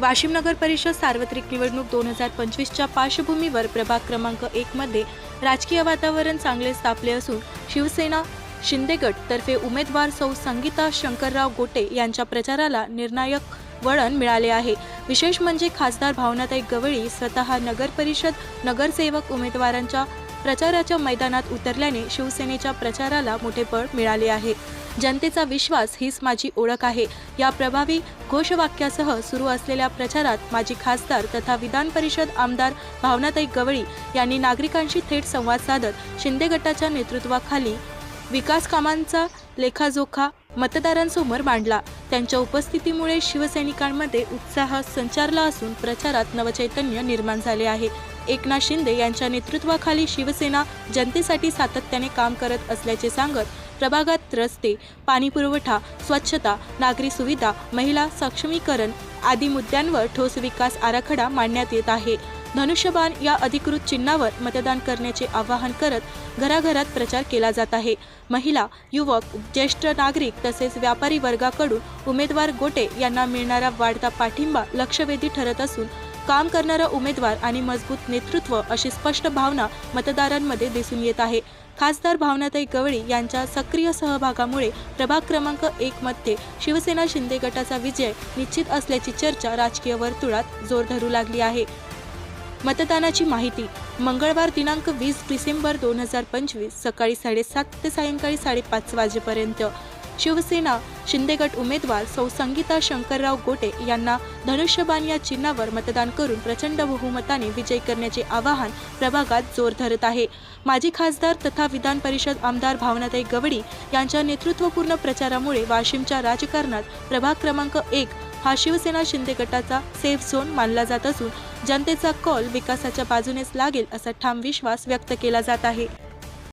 वाशिम नगर परिषद सार्वत्रिक निवडणूक दोन हजार पंचवीसच्या पार्श्वभूमीवर प्रभाग क्रमांक एकमध्ये राजकीय वातावरण चांगले स्थापले असून शिवसेना शिंदेगड तर्फे उमेदवार सौ संगीता शंकरराव गोटे यांच्या प्रचाराला निर्णायक वळण मिळाले आहे. विशेष म्हणजे खासदार भावनाताई गवळी स्वतः नगर परिषद नगरसेवक उमेदवारांच्या प्रचाराच्या मैदानात उतरल्याने शिवसेनेच्या प्रचाराला मोठे बळ मिळाले आहे. जनतेचा विश्वास हीच माझी ओळख आहे. या प्रभावी घोषवाक्यासह सुरू असलेल्या प्रचारात माजी खासदार तथा विधान परिषद आमदार भावनाताई गवळी यांनी नागरिकांशी थेट संवाद साधत शिंदे गटाच्या नेतृत्वाखाली विकास कामांचा लेखाजोखा मतदारांसमोर मांडला. त्यांच्या उपस्थितीमुळे शिवसैनिकांमध्ये उत्साह संचारला असून प्रचारात नवचैतन्य निर्माण झाले आहे. एकनाथ शिंदे यांच्या नेतृत्वाखाली शिवसेना जनतेसाठी सातत्याने काम करत असल्याचे सांगत प्रभागात रस्ते पाणीपुरवठा स्वच्छता नागरी सुविधा महिला सक्षमीकरण आदी मुद्द्यांवर ठोस विकास आराखडा मांडण्यात येत आहे. धनुष्यबाण या अधिकृत चिन्हावर मतदान करण्याचे आवाहन करत घराघरात प्रचार केला जात आहे. महिला युवक ज्येष्ठ नागरिक तसेच व्यापारी वर्गाकडून उमेदवार गोटे यांना मिळणारा वाढता पाठिंबा लक्षवेधी ठरत असून काम करणारा उमेदवार आणि मजबूत नेतृत्व अशी स्पष्ट भावना मतदारांमध्ये दिसून येत आहे. खासदार भावनाताई गवळी यांच्या सक्रिय सहभागामुळे प्रभाग क्रमांक एक मध्ये शिवसेना शिंदे गटाचा विजय निश्चित असल्याची चर्चा राजकीय वर्तुळात जोर धरू लागली आहे. मतदानाची माहिती मंगळवार दिनांक वीस डिसेंबर दोन हजार पंचवीस सकाळी साडेसात ते सायंकाळी साडेपाच वाजेपर्यंत. शिवसेना शिंदेगट उमेदवार सौ संगीता शंकरराव गोटे यांना धनुष्यबाण या चिन्हावर मतदान करून प्रचंड बहुमताने विजय करण्याचे आवाहन प्रभागात जोर धरत आहे. माजी खासदार तथा विधान परिषद आमदार भावनाताई गवडी यांच्या नेतृत्वपूर्ण प्रचारामुळे वाशिमच्या राजकारणात प्रभाग क्रमांक एक हा शिवसेना शिंदे गटाचा सेफ झोन मानला जात असून जनतेचा कौल विकासाच्या बाजूनेच लागेल असा ठाम विश्वास व्यक्त केला जात आहे.